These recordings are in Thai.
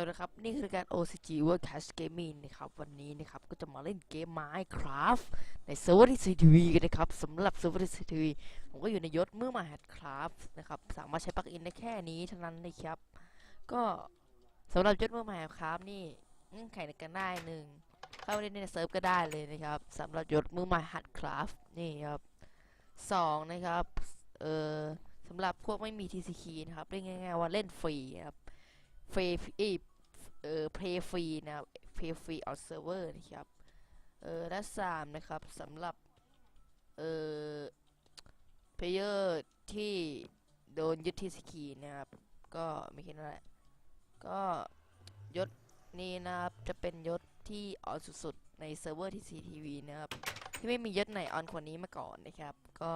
วัสดีครับ นี่คือการ OCG World Cash Gaming นะครับ วันนี้นะครับ ก็จะมาเล่นเกม Minecraft ในเซิร์ฟเวอร์ที่ CTV กันนะครับสำหรับเซิร์ฟเวอร์ที่ CTV ผมก็อยู่ในยศเมื่อม่หัดคราฟนะครับ สามารถใช้ปลั๊กอินได้แค่นี้เท่านั้นนะครับ ก็สำหรับยศเมื่อม่หัดคราฟนี่เงื่อนไขในการได้หนึ่งเข้าไปเล่นในเซิร์ฟก็ได้เลยนะครับสำหรับยศเมื่อม่หัดคราฟนี่ครับสองนะครับเออสำหรับพวกไม่มี TCK นะครับเรียกง่ายๆว่าเล่นฟรีครับ ฟรีเออเพย์ฟรีนะครับเพย์ฟรีออนเซิร์ฟเวอร์นะครับเออและสามนะครับสำหรับเออเพลเยอร์ที่โดนยึด TCK นะครับ ก็ไม่แค่นั้นแหละก็ยศนี้นะครับจะเป็นยศที่ออนสุดๆในเซิร์ฟเวอร์ที่ CTV นะครับ ที่ไม่มียศไหนออนกว่านี้มาก่อนนะครับ ก็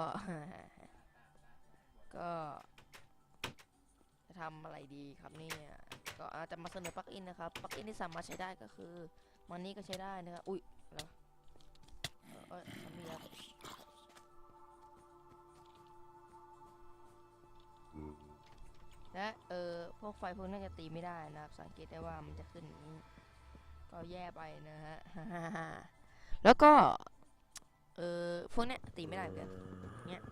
ก็ จะทำอะไรดีครับเนี่ย ก็อาจจะมาเสนอปลั๊กอินนะครับปลั๊กอินที่สามารถใช้ได้ก็คือมันนี่ก็ใช้ได้นะครับอุ้ยแล้วเออทำมีครับและเออพวกไฟพวกนั้นจะตีไม่ได้นะครับ สังเกตได้ว่ามันจะขึ้นนี้ ก็แย่ไปนะฮะแล้วก็ เออพวกเนี้ยตีไม่ได้เหมือนกันเนี้ย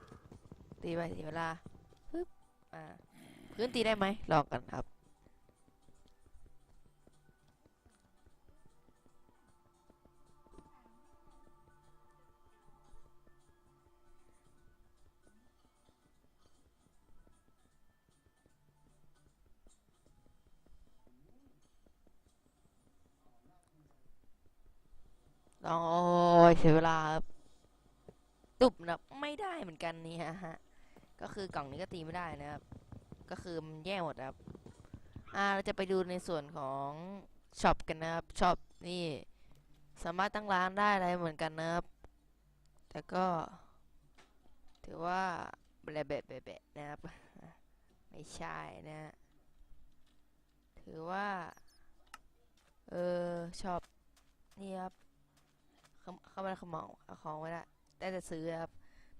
ตีไปเสียเวลาปึ๊บอ่าพื้นตีได้ไหมลองกันครับ องโอ้ยเสียเวลาครับตุบนะไม่ได้เหมือนกันนี่ฮะฮะก็คือกล่องนี้ก็ตีไม่ได้นะครับ ก็คือมันแย่หมดครับ อ่าเราจะไปดูในส่วนของช็อปกันนะครับช็อปนี่ สามารถตั้งร้านได้อะไรเหมือนกันนะครับ แต่ก็ ถือว่าแบะแบะแบะนะครับไม่ใช่นะถือว่า เออช็อปนี่ครับ เข้ามาขมองของไว้ละได้แต่ซื้อครับ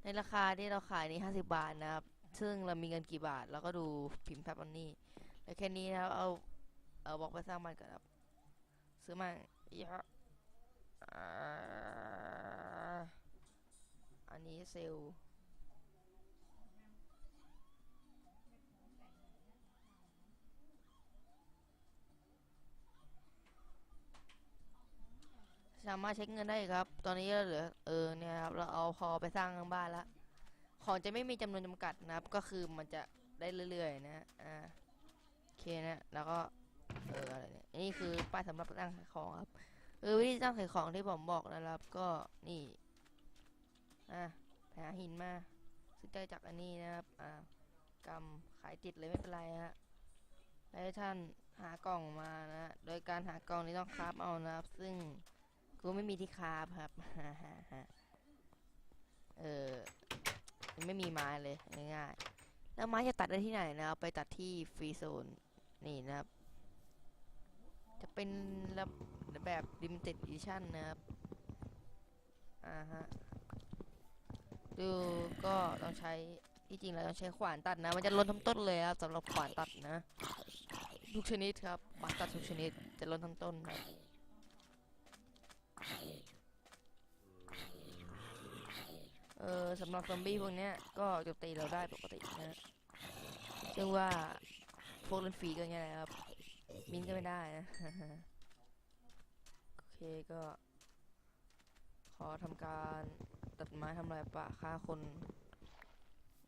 ในราคาที่เราขายนี่ห้าสิบาทนะครับ ซึ่งเรามีเงินกี่บาทเราก็ดูพิมพ์แฟบอันนี้แล้วแค่นี้นะครับเอาเอาบอกไปสร้างมันก่อนครับ ซื้อมาเยอะอ่าอันนี้เซลล สามารถเช็คเงินได้ครับ ตอนนี้เราเหลือเออเนี่ยครับเราเอาพอไปสร้างบ้านละของจะไม่มีจำนวนจำกัดนะครับ ก็คือมันจะได้เรื่อยๆนะอ่าโอเคนะแล้วก็เอออะไรเนี่ยนี่คือป้ายสำหรับตั้งขายของครับเออวิธีตั้งขายของที่ผมบอกนะครับ ก็นี่อะหาหินมาซื้อได้จากอันนี้นะครับอ่ากำขายติดเลยไม่เป็นไรฮะแล้วท่านหากล่องมานะ โดยการหากล่องนี้ต้องคราฟเอานะครับ ซึ่ง กูไม่มีที่คาฟครับเออไม่มีไม้เลยง่ายๆแล้วไม้จะตัดได้ที่ไหนนะครับไปตัดที่ฟรีโซนนี่นะครับ จะเป็นแบบแบบ limited edition นะครับอ่าฮะดูก็ต้องใช้ที่จริงเราต้องใช้ขวานตัดนะ มันจะล้นทั้งต้นเลยครับสำหรับขวานตัดนะทุกชนิดครับขวานตัดทุกชนิดจะล้นทั้งต้นครับ เออสำหรับซอมบี้พวกเนี้ยก็โจมตีเราได้ปกตินะซึ่งว่าพวกเล่นฟรีก็อย่างเงี้ยแหละครับมินก็ไม่ได้นะโอเคก็ ขอทำการตัดไม้ทำลายป่าฆ่าคน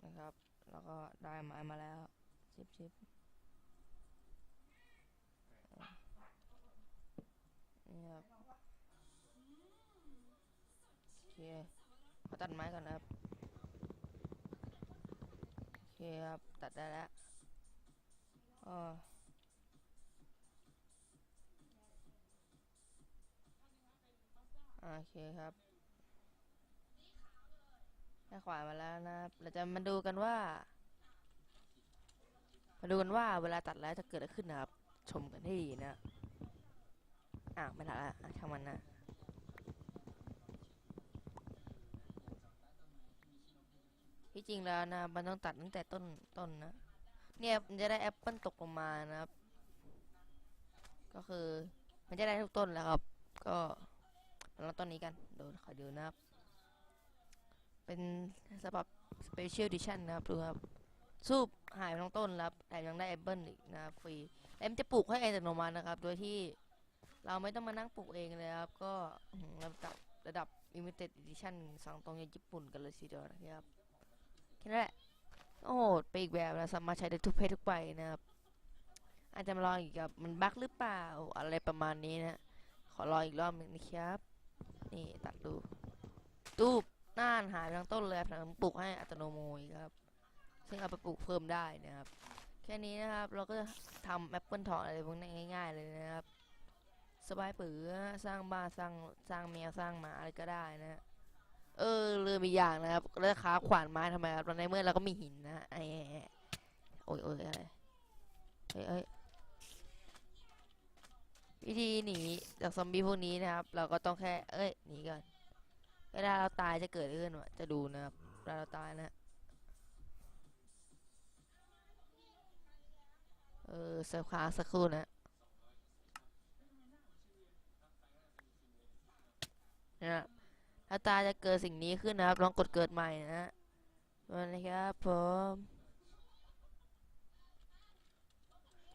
นะครับ แล้วก็ได้ไม้มาแล้วชิบชิบนี่ครับโอเค ขอตัดไม้ก่อนนะครับโอเคครับตัดได้แล้วอ๋ออโอเคครับได้ขวานมาแล้วนะครับ เราจะมาดูกันว่า มาดูกันว่าเวลาตัดแล้วจะเกิดอะไรขึ้นนะครับ ชมกันให้ดีนะ อะไม่ตัดละช่างมันนะ ที่จริงแล้วนะมันต้องตัดตั้งแต่ต้นต้นนะเนี่ยมันจะได้แอปเปิลตกลงมานะครับ ก็คือมันจะได้ทุกต้นแล้วครับ ก็มาลองต้นนี้กันเดี๋ยวขอดูนะครับ เป็นฉบับ Special Edition นะครับดูครับสูบหายไปทั้งต้นแล้วครับแต่ยังได้แอปเปิลอีกนะครับฟรีแล้วมันจะปลูกให้อัตโนมัตินะครับ โดยที่เราไม่ต้องมานั่งปลูกเองเลยครับ ก็ระดับระดับ Limited Edition สั่งตรงจากญี่ปุ่นกันเลยทีเดียวนะครับ แค่นั้นแหละโอ้โหไปอีกแบบนะสามารถใช้ได้ทุกเพศทุกใบนะครับอาจจะมาลองอีกครับมันบั๊กหรือเปล่าอะไรประมาณนี้นะ ขอรออีกรอบหนึ่งนะครับ นี่ตัดดูตูบน่านหายไปทั้งต้นเลยแถมปลูกให้อัตโนมัติครับ ซึ่งเอาไปปลูกเพิ่มได้นะครับ แค่นี้นะครับเราก็จะทำแอปเปิลทองอะไรพวกนี้ง่าย ๆ เลยนะครับ สบายปือสร้างบ้านสร้างสร้างแมวสร้างหมาอะไรก็ได้นะฮะ เออลืมอีกอย่างนะครับแล้วค้าขวานไม้ทำไมครับตอนในเมื่อเราก็มีหินนะฮะไอ้โอ้ยโอ้ยอะไรเอ้ยเอ้ยวิธีหนีจากซอมบี้พวกนี้นะครับ เราก็ต้องแค่เอ้ยหนีก่อนเวลาเราตายจะเกิดอะไรขึ้นวะจะดูนะครับเวลาเราตายนะเออเซฟค้าสักครู่นะเนี่ย ถ้าตาจะเกิดสิ่งนี้ขึ้นนะครับ ลองกดเกิดใหม่นะฮะมาเลยครับผม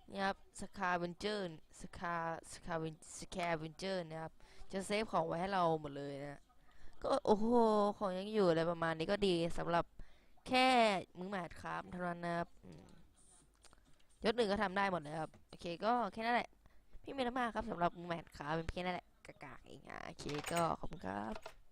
นี่ครับสคาเวนเจอร์สคาสคาเวนสคาเวนเจอร์นะครับ จะเซฟของไว้ให้เราหมดเลยนะ ก็โอ้โห ของยังอยู่อะไรประมาณนี้ก็ดีสำหรับแค่มึงแมทครับเท่านั้นนะครับยศหนึ่งก็ทำได้หมดเลยครับ โอเคก็แค่นั้นแหละ พี่เมย์มากครับสำหรับมือแมทขาเป็นแค่นั้นแหละกากๆเองอะโอเคก็ขอบคุณครับ